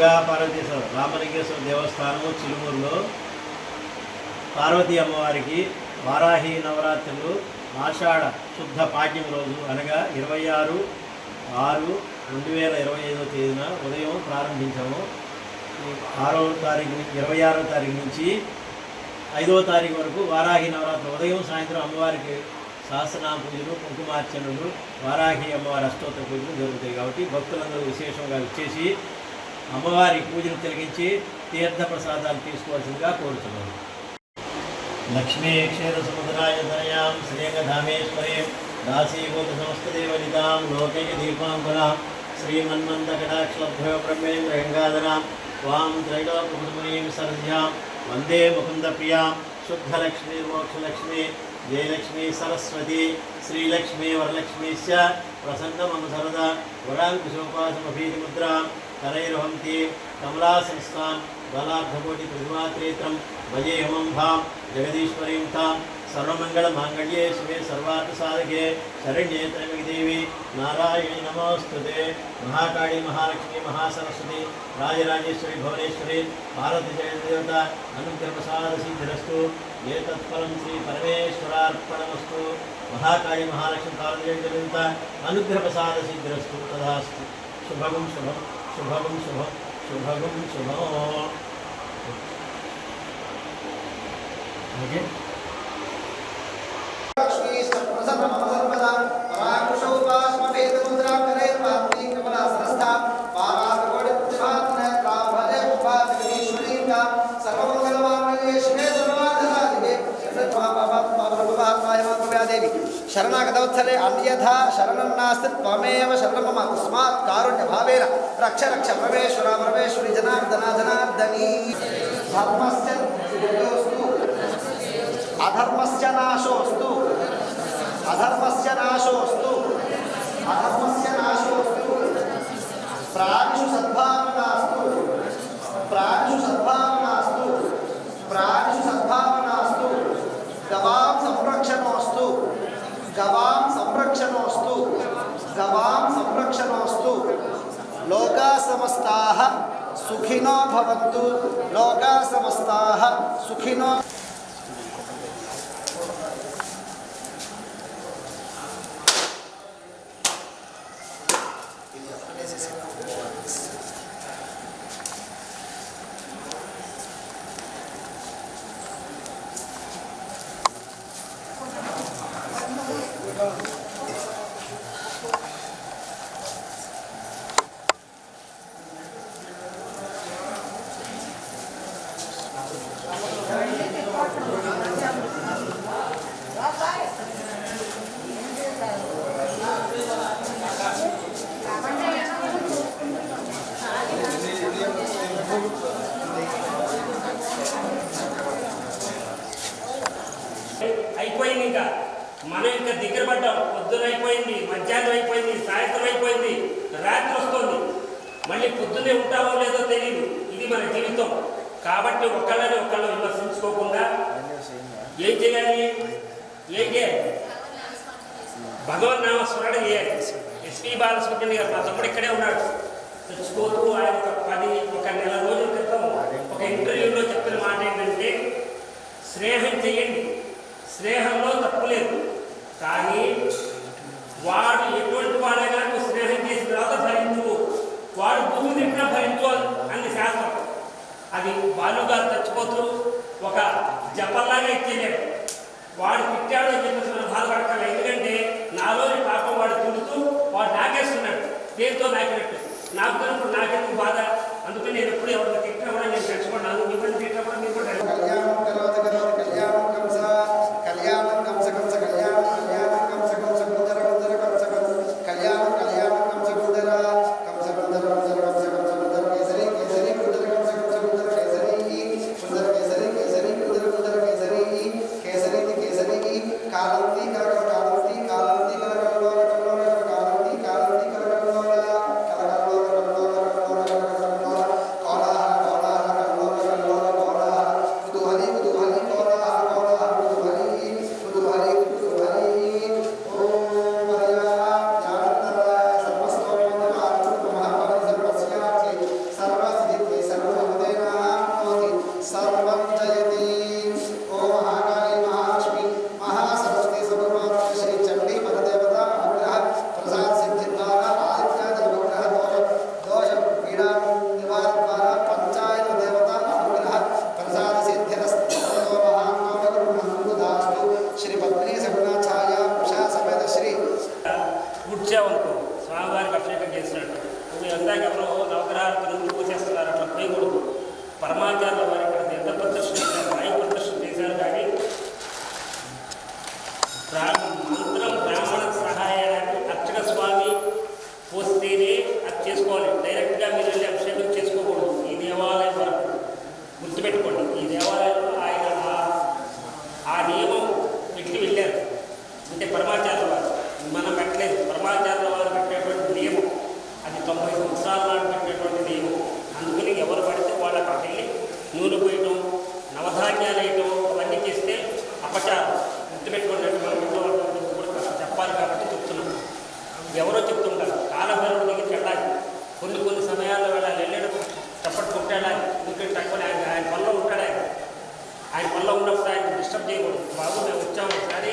లింగా పార్వతీశ్వరం రామలింగేశ్వర దేవస్థానము చిలుమూరులో పార్వతీ అమ్మవారికి వారాహి నవరాత్రులు ఆషాఢ శుద్ధ పాఠ్యం రోజు అనగా ఇరవై ఆరు ఆరు రెండు వేల ఇరవై ఐదో తేదీన ఉదయం ప్రారంభించాము. ఆరో తారీఖు ఇరవై ఆరో తారీఖు నుంచి ఐదవ తారీఖు వరకు వారాహి నవరాత్రి ఉదయం సాయంత్రం అమ్మవారికి సహస్రనామ పూజలు కుంకుమార్చనలు వారాహి అమ్మవారి అష్టోత్తర పూజలు జరుగుతాయి కాబట్టి భక్తులందరూ విశేషంగా ఇచ్చేసి అమ్మవారి పూజను తిరిగించి తీర్థ ప్రసాదాలు తీసుకోవాల్సిందిగా కోరుతున్నాను. లక్ష్మీ క్షీర సముద్రాయ ధనయాం శ్రీయంగధామేశ్వరీం దాసీభూత సమస్తదేవనితాం లోకైక దీపాంబరాం శ్రీమన్మందకటాక్షలభ్యో బ్రహ్మేంద్ర గంగాధరాం వాం త్రైలోకమునీం సరస్యాం వందే ముకుంద ప్రియాం శుద్ధలక్ష్మీ మోక్షలక్ష్మి జయలక్ష్మీ సరస్వతి శ్రీలక్ష్మీ వరలక్ష్మీశ్చ ప్రసన్నమను మమ సరదా వరాంకుశోపాసమభీతి కరైర్హంతి కమలాసంస్థాం బలార్ధకోటి ప్రతిమాత్రేత్రం భజేహమం భాం జగదీశ్వరీం తాం సర్వమంగళమాంగళ్యే శివే సర్వార్థసాధకే శరణ్యే దేవి నారాయణి నమోస్తుతే మహాకాళి మహాలక్ష్మి మహాసరస్వతి రాజరాజేశ్వరి భువనేశ్వరి భారతి జయదేవత అనుగ్రహ సిద్ధిరస్తు ఏ తత్ఫలం శ్రీ పరమేశ్వరార్పణమస్తు మహాకాళి మహాలక్ష్మి భారతి జగదేవత అనుగ్రహ ప్రసాద సిద్ధిరస్తు తదాస్తు. శుభం శుభం. శుభగం శుభం శుభగం శుభం ఓకే శరణాగతవత్సలే అన్యథా శరణం నాస్తి త్వమేవ శరణం మమ తస్మాత్ కారుణ్య భావేన రక్ష రక్ష పరమేశ్వర పరమేశ్వరి జనార్దన జనార్దనీ ధర్మస్య అధర్మస్య నాశోస్తు అధర్మస్య నాశోస్తు అధర్మస్య నాశోస్తు ప్రాణిషు సత్ సుఖినో భవంతు లోకా సమస్తా సుఖినో అయిపోయింది ఇంకా మనం ఇంకా దగ్గర పడ్డాం. పొద్దున అయిపోయింది మధ్యాహ్నం అయిపోయింది సాయంత్రం అయిపోయింది రాత్రి వస్తుంది. మళ్ళీ పొద్దునే ఉంటామో లేదో తెలియదు ఇది మన జీవితం. కాబట్టి ఒకళ్ళని ఒకళ్ళు విమర్శించుకోకుండా ఏం చేయాలి? ఏం చేయాలి? భగవన్ నామస్మరణ చేయాలి. ఎస్పి బాలసుబ్రహ్మణ్య గారు మా తమ్ముడు ఇక్కడే ఉన్నాడు. తెచ్చుకోతూ ఆయన ఒక పది ఒక నెల రోజుల క్రితం ఒక ఇంటర్వ్యూలో చెప్పిన మాట ఏంటంటే స్నేహం చేయండి. స్నేహంలో తప్పు లేదు. కానీ వాడు ఎటువంటి వాడైనా నువ్వు స్నేహం చేసిన తర్వాత భరించు వాడు భూమి నింపిన భరించు అని శాస్త్రం. అది బాలుగారు చచ్చిపోతూ ఒక జపల్లాగా ఇచ్చేయలేదు వాడు తిట్టాడు అని చెప్పేసి మనం బాధపడతాం ఎందుకంటే నాలోని పాపం వాడు తిరుగుతూ వాడు నాకేస్తున్నాడు. దేంతో నాకినట్టు? నాకు తినప్పుడు నాకెందుకు బాధ? అందుకని ಸಮಾಧಾನ ఎవరో చెప్తుంటారు కాలభైరవుడికి వెళ్ళాలి కొన్ని కొన్ని సమయాల్లో వెళ్ళాలి వెళ్ళేటప్పుడు తప్పటి కొట్టేళ్ళాలి ఊరికి తక్కువ ఆయన ఆయన పనిలో ఉంటాడు ఆయన. ఆయన పనిలో ఉన్నప్పుడు ఆయన డిస్టర్బ్ చేయకూడదు. బాబు మేము వచ్చాము. ఒకసారి